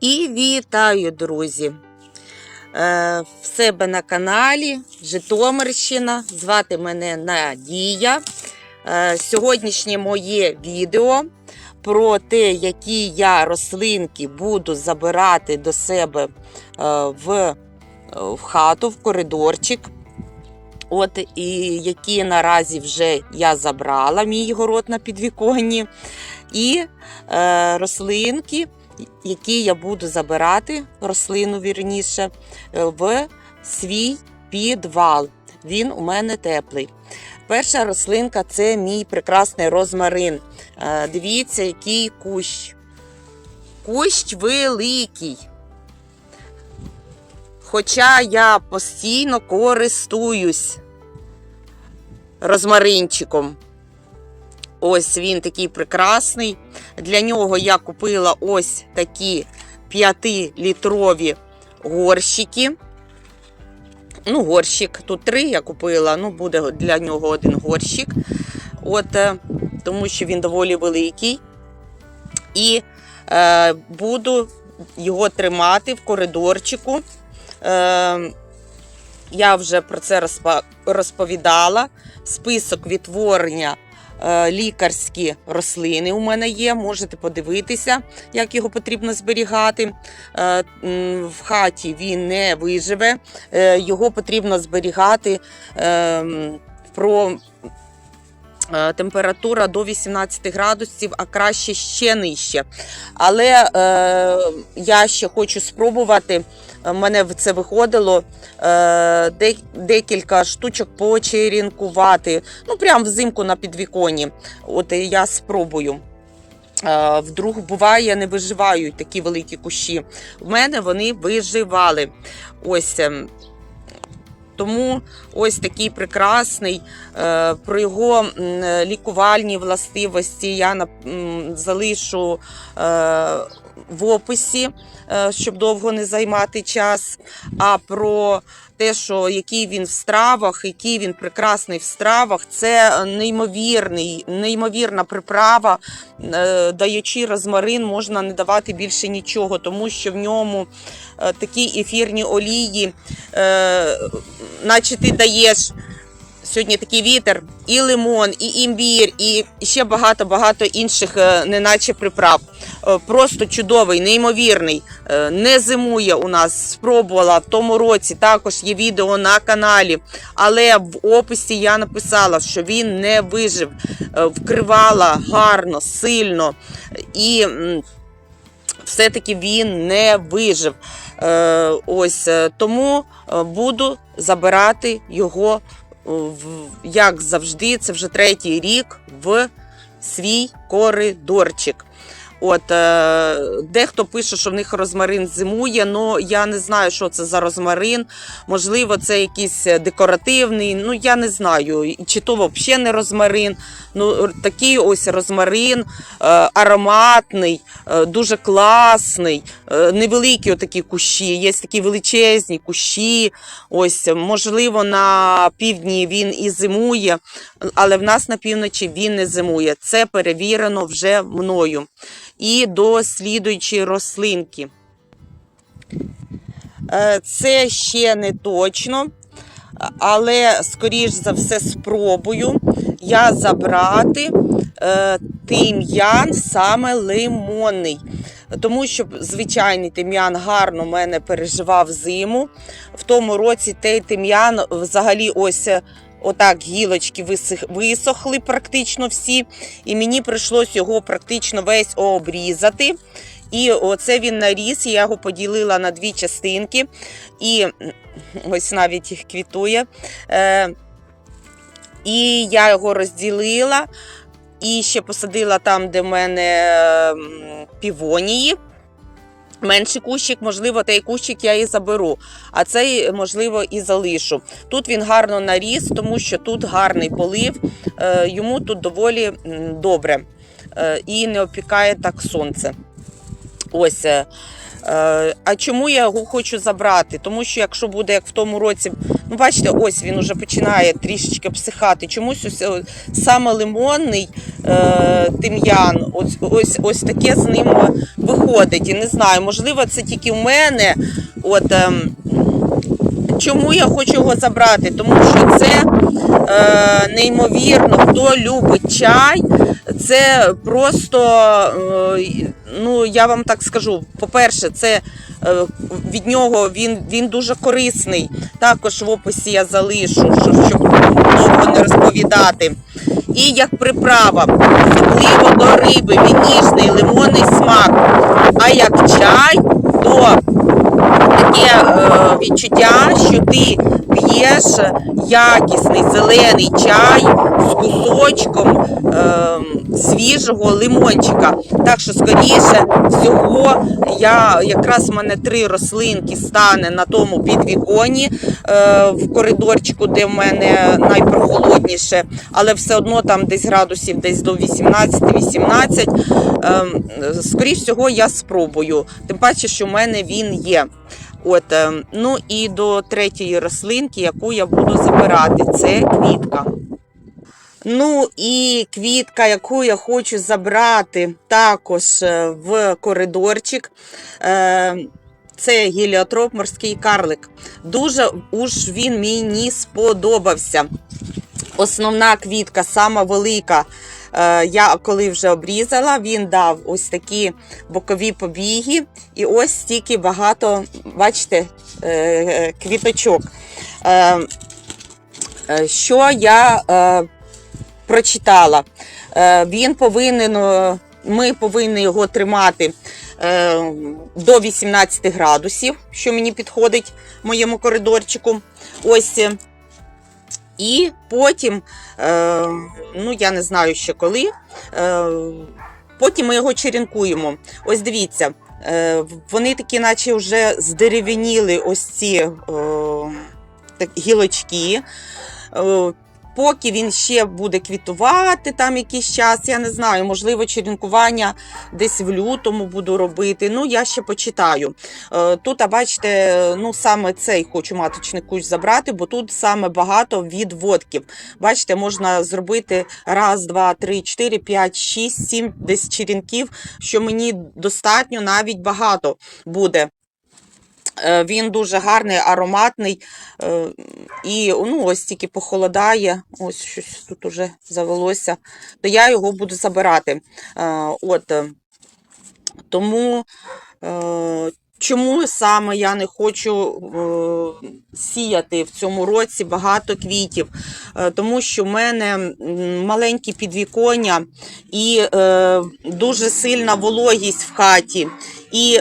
І вітаю, друзі! Е, В себе на каналі Житомирщина. Звати мене Надія. Е, Сьогоднішнє моє відео про те, які я рослинки буду забирати до себе е, в, в хату, в коридорчик. От і які наразі вже я забрала, мій город на підвіконні. І е, рослинки, які я буду забирати, рослину вірніше, в свій підвал. Він у мене теплий. Перша рослинка це мій прекрасний розмарин. Е, Дивіться, який кущ. Кущ великий. Хоча я постійно користуюсь розмаринчиком. Ось він такий прекрасний. Для нього я купила ось такі 5-літрові горщики. Ну, горщик. Тут три я купила, ну, буде для нього один горщик. От, е, тому що він доволі великий. І е, буду його тримати в коридорчику. Е, я вже про це розповідала. Список відтворення лікарські рослини у мене є. Можете подивитися, як його потрібно зберігати. Е, В хаті він не виживе, Е, його потрібно зберігати е, про е, температура до 18 градусів, а краще ще нижче. Але е, я ще хочу спробувати. У мене в це виходило е, декілька штучок почерінкувати. Ну, прямо взимку на підвіконі. От я спробую. Е, Вдруг буває, не виживають такі великі кущі. В мене вони виживали. Ось. Тому ось такий прекрасний. Е, Про його лікувальні властивості я залишу е, в описі, е, щоб довго не займати час. А про те, що який він в стравах, який він прекрасний в стравах, це неймовірний, неймовірна приправа. Даючи розмарин, можна не давати більше нічого, тому що в ньому такі ефірні олії, е, наче ти даєш. Сьогодні такий вітер, і лимон, і імбір, і ще багато-багато інших, е, неначе приправ. Е, Просто чудовий, неймовірний. Не зимує у нас. Спробувала в тому році. Також є відео на каналі. Але в описі я написала, що він не вижив, вкривала гарно, сильно. І все-таки він не вижив. Е, Ось е, тому е, буду забирати його, як завжди, це вже третій рік в свій коридорчик. От дехто пише, що в них розмарин зимує. Ну я не знаю, що це за розмарин. Можливо, це якийсь декоративний. Ну я не знаю, чи то взагалі не розмарин. Ну такий ось розмарин, е, ароматний, е, дуже класний, е, невеликі отакі кущі. Є такі величезні кущі. Ось можливо на півдні він і зимує, але в нас на півночі він не зимує. Це перевірено вже мною. І до слідуючої рослинки. Це ще не точно, але, скоріш за все, спробую я забрати е, тим'ян саме лимонний. Тому що звичайний тим'ян гарно в мене переживав зиму. В тому році той тим'ян взагалі ось. е, Отак гілочки висохли практично всі, і мені прийшлось його практично весь обрізати. І оце він наріс, я його поділила на дві частинки. І ось навіть їх квітує. Е, і я його розділила і ще посадила там, де в мене півонії. Менший кущик, можливо, той кущик я і заберу, а цей, можливо, і залишу. Тут він гарно наріс, тому що тут гарний полив, е, йому тут доволі добре е, і не опікає так сонце. Ось. Е, Е, А чому я його хочу забрати? Тому що якщо буде як в тому році, ну бачите, ось він уже починає трішечки психати. Чомусь ось е, саме лимонний е, тим'ян, ось, ось, ось таке з ним виходить. І не знаю, можливо, це тільки в мене. От, ем, Чому я хочу його забрати? Тому що це е, неймовірно, хто любить чай, це просто, е, ну я вам так скажу, по-перше, це е, від нього він, він дуже корисний. Також в описі я залишу, щоб, щоб довго не розповідати. І як приправа, особливо до риби, він ніжний лимонний смак. А як чай, то таке відчуття, що ти п'єш якісний зелений чай з кусочком е, свіжого лимончика. Так що, скоріше всього, я якраз в мене три рослинки стане на тому підвіконі е, в коридорчику, де в мене найпрохолодніше, але все одно там десь градусів десь до 18-18. Ем, скоріш всього, я спробую. Тим паче, що в мене він є. От, ем, ну і до третьої рослинки, яку я буду забирати, це квітка. Ну і квітка, яку я хочу забрати також е, в коридорчик. е, Це гіліотроп морський карлик. Дуже уж він мені сподобався. Основна квітка, сама велика. Е, Я коли вже обрізала, він дав ось такі бокові побіги, і ось стільки багато, бачите, е, е, квіточок. Що я прочитала? Він повинен, ми повинні його тримати до 18 градусів, що мені підходить моєму коридорчику. Ось. Е, І потім, е, ну я не знаю ще коли, е, потім ми його черенкуємо. Ось дивіться, е, вони такі, наче вже здерев'яніли ось ці е, гілочки. Поки він ще буде квітувати там якийсь час, я не знаю, можливо, черенкування десь в лютому буду робити. Ну, я ще почитаю. Е, Тут, а бачите, ну саме цей хочу маточний кущ забрати, бо тут саме багато відводків. Бачите, можна зробити раз, два, три, чотири, п'ять, шість, сім десь черенків, що мені достатньо навіть багато буде. Е, Він дуже гарний, ароматний. е, І ну, ось тільки похолодає, ось щось тут уже завелося, то я його буду забирати. Е, От. Тому чому саме я не хочу сіяти в цьому році багато квітів? Тому що в мене маленькі підвіконня і дуже сильна вологість в хаті. І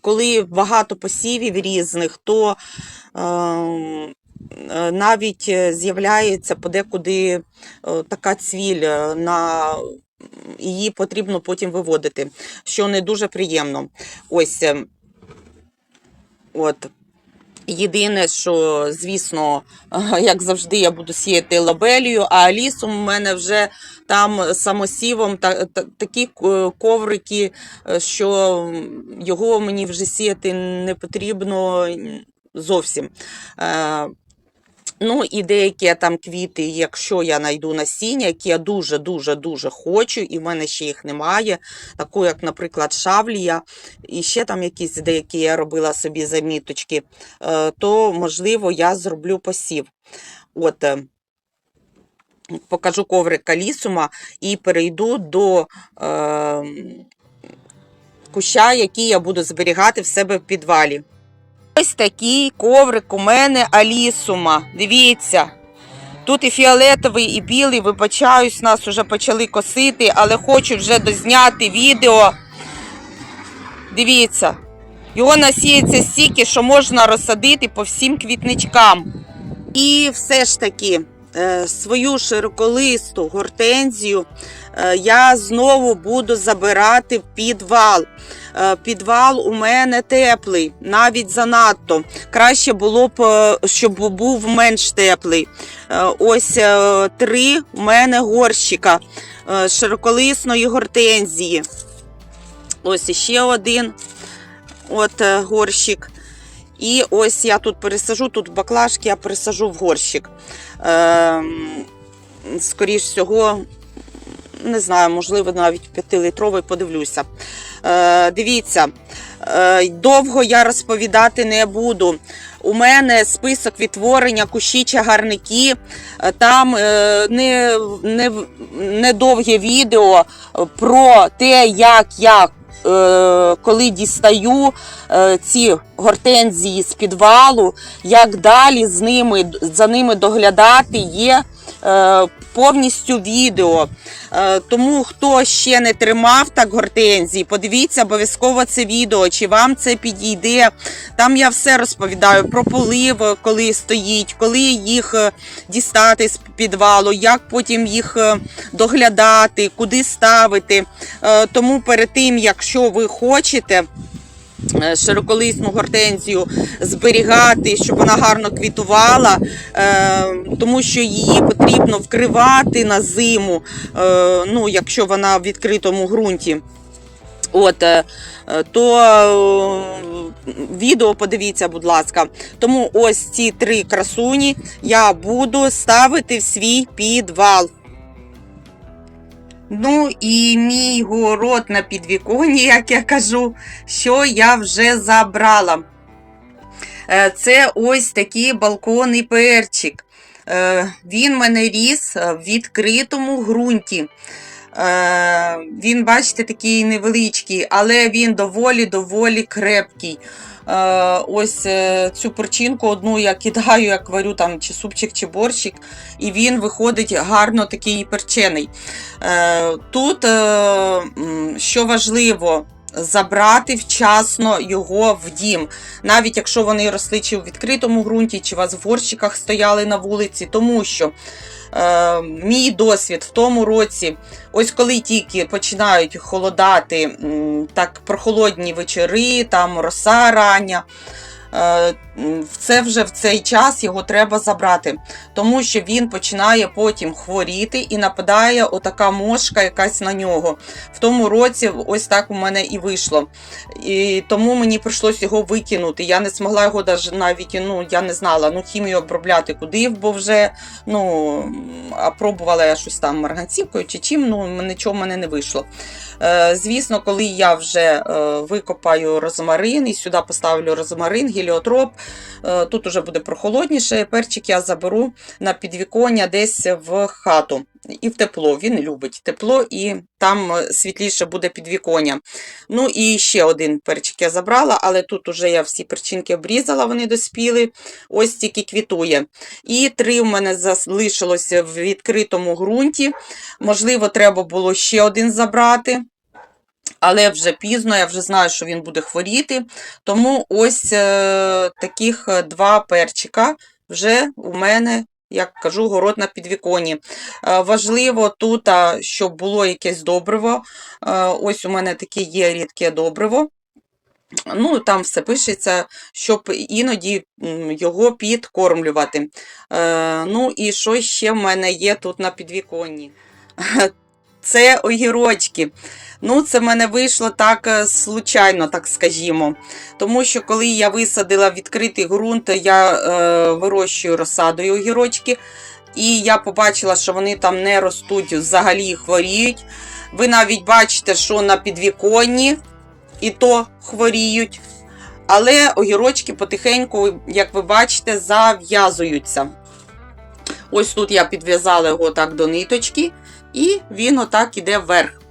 коли багато посівів різних, то е, е, навіть е, з'являється подекуди е, така цвіль е, на її потрібно потім виводити, що не дуже приємно. Ось е, от. Єдине, що, звісно, як завжди, я буду сіяти лабелію, а лісом у мене вже там самосівом та, та, такі е, коврики, е, що його мені вже сіяти не потрібно зовсім. Ну і деякі там квіти, якщо я знайду насіння, які я дуже-дуже-дуже хочу, і в мене ще їх немає, таку, як, наприклад, шавлія, і ще там якісь деякі я робила собі заміточки, е, то, можливо, я зроблю посів. От, е, покажу коврик калісума і перейду до е, куща, який я буду зберігати в себе в підвалі. Ось такий коврик у мене Алісума. Дивіться. Тут і фіолетовий, і білий, вибачаюсь, нас вже почали косити, але хочу вже дозняти відео. Дивіться, його насіється стільки, що можна розсадити по всім квітничкам. І все ж таки, свою широколисту гортензію е, я знову буду забирати в підвал. Е, Підвал у мене теплий, навіть занадто. Краще було б, е, щоб був менш теплий. Е, Ось е, три у мене горщика е, широколисної гортензії. Ось іще один от е, горщик. І ось я тут пересажу, тут баклажки, я пересажу в горщик. Е, скоріш всього, не знаю, можливо, навіть 5-литровий подивлюся. Е, дивіться, е, довго я розповідати не буду. У мене список відтворення кущі чагарники. Е, Там не, не, відео про те, як я коли дістаю е, ці гортензії з підвалу, як далі з ними, за ними доглядати є е, повністю відео. Е, тому хто ще не тримав так гортензії, подивіться обов'язково це відео, чи вам це підійде. Там я все розповідаю про полив, коли стоїть, коли їх е, дістати з підвалу, як потім їх е, доглядати, куди ставити. Е, Тому перед тим, якщо ви хочете. Е, Широколисну гортензію зберігати, щоб вона гарно квітувала, е, тому що її потрібно вкривати на зиму, е, ну, якщо вона в відкритому ґрунті. От, то відео подивіться, будь ласка. Тому ось ці три красуні я буду ставити в свій підвал. Ну і мій город на підвіконні, як я кажу, що я вже забрала. Е, Це ось такий балконний перчик. Е, Він мене ріс в відкритому ґрунті. Е, Він, бачите, такий невеличкий, але він доволі-доволі крепкий. Е, Ось е, цю перчинку одну я кидаю, як варю там чи супчик, чи борщик, і він виходить гарно такий перчений. Е, Тут, що важливо, забрати вчасно його в дім. Навіть якщо вони росли чи в відкритому ґрунті, чи у вас в горщиках стояли на вулиці, тому що е, мій досвід в тому році, ось коли тільки починають холодати, так прохолодні вечори, там роса рання. Е, Це вже в цей час його треба забрати, тому що він починає потім хворіти і нападає отака мошка якась на нього. В тому році ось так у мене і вийшло. І тому мені прийшлось його викинути. Я не змогла його навіть, ну я не знала, ну хімію обробляти куди, бо вже ну, пробувала я щось там марганцівкою чи чим, ну нічого в мене не вийшло. Е, звісно, коли я вже е, викопаю розмарин і сюди поставлю розмарин, геліотроп, е, тут уже буде прохолодніше. Перчик я заберу на підвіконня десь в хату. І в тепло. Він любить тепло, і там е, світліше буде підвіконня. Ну і ще один перчик я забрала, але тут уже я всі перчинки обрізала, вони доспіли. Ось тільки квітує. І три в мене залишилося в відкритому ґрунті. Можливо, треба було ще один забрати. Але вже пізно, я вже знаю, що він буде хворіти. Тому ось е, таких е, два перчика вже у мене, як кажу, город на підвіконні. Е, важливо тут, щоб було якесь добриво. Ось у мене таке є рідке добриво. Ну, там все пишеться, щоб іноді його підкормлювати. Ну і що ще в мене є тут на підвіконні? Це огірочки. Ну, це в мене вийшло так е, случайно, так скажімо. Тому що коли я висадила відкритий ґрунт, я е, вирощую розсадою огірочки, і я побачила, що вони там не ростуть, взагалі хворіють. Ви навіть бачите, що на підвіконні і то хворіють. Але огірочки потихеньку, як ви бачите, зав'язуються. Ось тут я підв'язала його так до ниточки, і він отак іде вверх.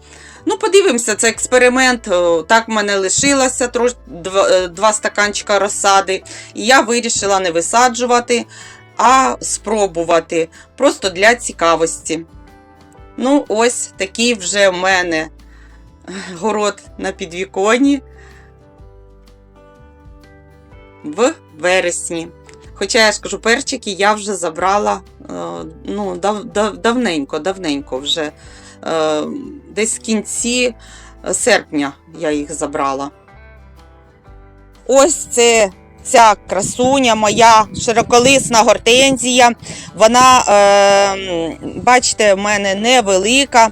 Ну, подивимося, це експеримент. Так в мене лишилося трош... два, е, два стаканчика розсади. І я вирішила не висаджувати, а спробувати. Просто для цікавості. Ну, ось такий вже в мене город на підвіконні в вересні. Хоча я ж кажу, перчики я вже забрала е, ну, дав, дав, давненько, давненько вже. Е, Десь в кінці серпня я їх забрала. Ось це ця красуня, моя широколисна гортензія. Вона, е, бачите, в мене невелика.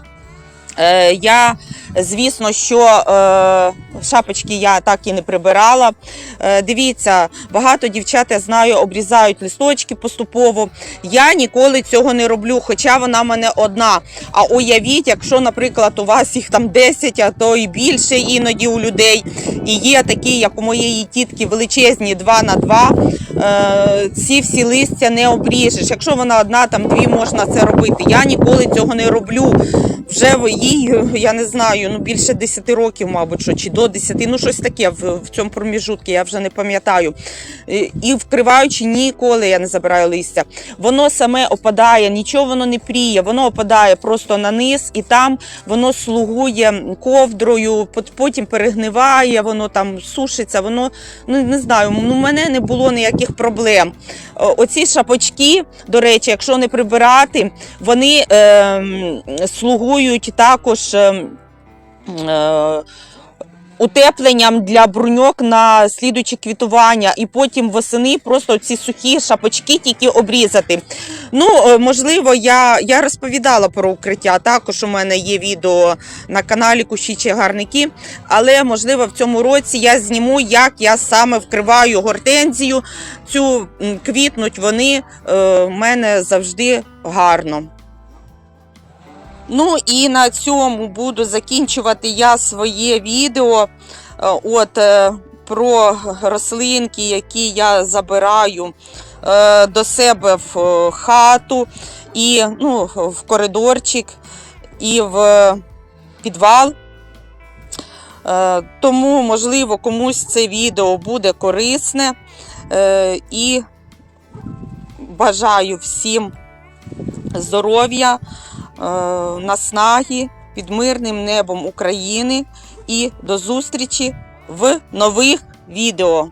Е, я Звісно, що е, шапочки я так і не прибирала. Е, дивіться, багато дівчат, я знаю, обрізають листочки поступово. Я ніколи цього не роблю, хоча вона в мене одна. А уявіть, якщо, наприклад, у вас їх там 10, а то і більше іноді у людей. І є такі, як у моєї тітки, величезні 2 на 2 е, ці всі листя не обріжеш. Якщо вона одна, там дві можна це робити. Я ніколи цього не роблю. Вже їй, я не знаю, ну більше 10 років, мабуть, що, чи до 10, ну щось таке в, в цьому проміжутку, я вже не пам'ятаю. І- вкриваючи ніколи я не забираю листя. Воно саме опадає, нічого воно не пріє, воно опадає просто на низ, і там воно слугує ковдрою, потім перегниває, воно там сушиться, воно ну не знаю. Ну, у мене не було ніяких проблем. Оці шапочки, до речі, якщо не прибирати, вони е, слугують також. Е, Утепленням для бруньок на слідуюче квітування, і потім восени просто ці сухі шапочки тільки обрізати. Ну, е, можливо, я, я розповідала про укриття. Також у мене є відео на каналі Кущі Гарники. Але можливо в цьому році я зніму, як я саме вкриваю гортензію. Цю квітнуть вони е, в мене завжди гарно. Ну і на цьому буду закінчувати я своє відео. Е, От е, про рослинки, які я забираю е, до себе в хату, і ну, в коридорчик, і в підвал. Тому, можливо, комусь це відео буде корисне. І бажаю всім здоров'я, наснаги під мирним небом України і до зустрічі в нових відео.